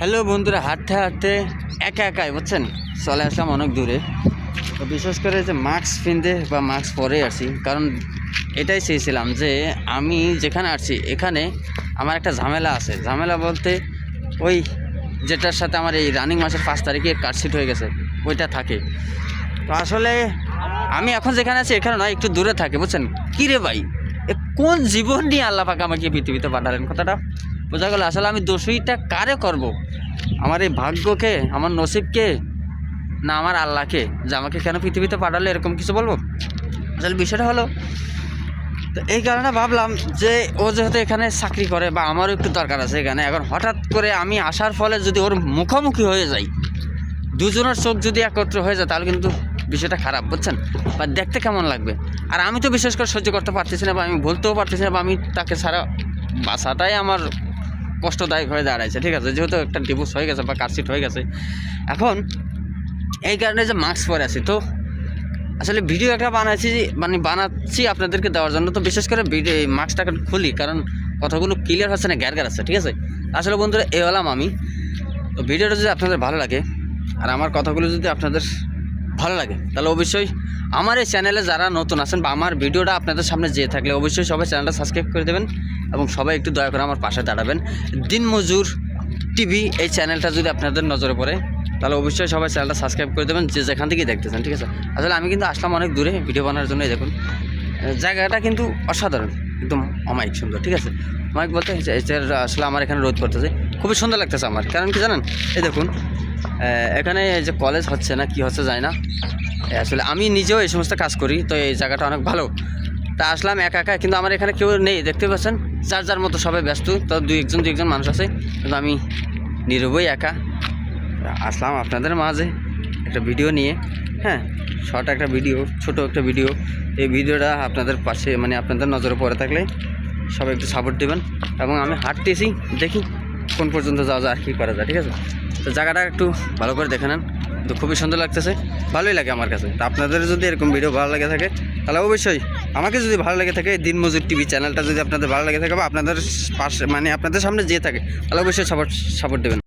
Hello বন্ধুরা, হাঁটতে হাঁটতে একা একাই, বুঝছেন? চলে আসলাম অনেক দূরে। তো বিশেষ করে যে মাস্ক পিনতে বা মাস্ক পরে আসি কারণ এটাই চেয়েছিলাম যে আমি যেখানে আসছি এখানে আমার একটা ঝামেলা আছে। ঝামেলা বলতে ওই যেটার সাথে আমার এই রানিং মাসের পাঁচ তারিখে কার্ডশিট হয়ে গেছে, ওইটা থাকে। তো আসলে আমি এখন যেখানে আছি, এখানে নয়, একটু দূরে থাকে, বুঝছেন? কী রে ভাই? কোন জীবন নিয়ে আল্লাহ পাকে আমাকে পৃথিবীতে পাঠালেন? কথাটা বোঝা গেল, আসলে আমি দোষীটা কারে করব? আমার এই ভাগ্যকে, আমার নসিবকে, না আমার আল্লাহকে, যে আমাকে কেন পৃথিবীতে পাঠালে, এরকম কিছু বলব? আসলে বিষয়টা হলো, তো এই কারণে ভাবলাম যে ও যেহেতু এখানে চাকরি করে বা আমারও একটু দরকার আছে এখানে, এখন হঠাৎ করে আমি আসার ফলে যদি ওর মুখোমুখি হয়ে যাই, দুজনের চোখ যদি একত্র হয়ে যায়, তাহলে কিন্তু বিষয়টা খারাপ, বুঝছেন? বা দেখতে কেমন লাগবে? আর আমি তো বিশেষ করে সহ্য করতে পারতেছি না বা আমি বলতেও পারতেছি না বা আমি তাকে সারা বাসাটাই আমার কষ্টদায়ক হয়ে দাঁড়াইছে, ঠিক আছে? যেহেতু একটা ডিভোর্স হয়ে গেছে বা কারশিট হয়ে গেছে। এখন এই কারণে যে মাস্ক পরে আছি, তো আসলে ভিডিও একটা বানাইছি মানে বানাচ্ছি আপনাদেরকে দেওয়ার জন্য, তো বিশেষ করে ভিডিও মাস্কটাকে খুলি, কারণ কথাগুলো ক্লিয়ার হচ্ছে না গ্যার গ্যার আছে, ঠিক আছে? আসলে বন্ধুরা, এ হলাম আমি। তো ভিডিওটা যদি আপনাদের ভালো লাগে, আর আমার কথাগুলো যদি আপনাদের ভালো লাগে। তাহলে অবশ্যই আমার এই চ্যানেলে যারা নতুন আছেন বা আমার ভিডিওটা আপনাদের সামনে যেয়ে থাকলে অবশ্যই সবাই চ্যানেলটা সাবস্ক্রাইব করে দেবেন এবং সবাই একটু দয়া করে আমার পাশে দাঁড়াবেন। দিনমজুর টিভি এই চ্যানেলটা যদি আপনাদের নজরে পড়ে, তাহলে অবশ্যই সবাই চ্যানেলটা সাবস্ক্রাইব করে দেবেন, যে যেখান থেকেই দেখতেছেন, ঠিক আছে? আসলে আমি কিন্তু আসলাম অনেক দূরে ভিডিও বানানোর জন্য দেখুন। জায়গাটা কিন্তু অসাধারণ, একদম অমায়িক সুন্দর, ঠিক আছে? অমায়িক বলতে আসলে আমার এখানে রোদ করতেছে। খুবই সুন্দর লাগতেছে আমার, কারণ কি জানেন? এই দেখুন এখানে যে কলেজ হচ্ছে না, কি হচ্ছে যায় না। আসলে আমি নিজেও এই সমস্ত কাজ করি, তো এই জায়গাটা অনেক ভালো। তা আসলাম একা একা, কিন্তু আমার এখানে কেউ নেই, দেখতে পাচ্ছেন? যার যার মতো সবাই ব্যস্ত, তো দুই একজন দুই একজন মানুষ আছে, কিন্তু আমি নীরবই একা। আসলাম আপনাদের মাঝে একটা ভিডিও নিয়ে। হ্যাঁ শর্ট একটা ভিডিও ছোট একটা ভিডিও এই ভিডিওটা আপনাদের পাশে মানে আপনাদের নজরে পড়ে থাকলে সবাই একটু সাপোর্ট দেবেন। এবং আমি হাঁটতেছি, দেখি কোন পর্যন্ত যাওয়া যায় আর কী করা যায়, ঠিক আছে? তো জায়গাটা একটু ভালো করে দেখে নেন। তো খুবই সুন্দর লাগতেছে। ভালোই লাগে আমার কাছে। তো আপনাদের যদি এরকম ভিডিও ভালো লাগে থাকে, তাহলে অবশ্যই আমাকে যদি ভালো লাগে থাকে, দিনমজুর টিভি চ্যানেলটা যদি আপনাদের ভালো লাগে থাকে বা আপনাদের পাশে মানে আপনাদের সামনে যেয়ে থাকে, তাহলে অবশ্যই সাপোর্ট সাপোর্ট দেবেন।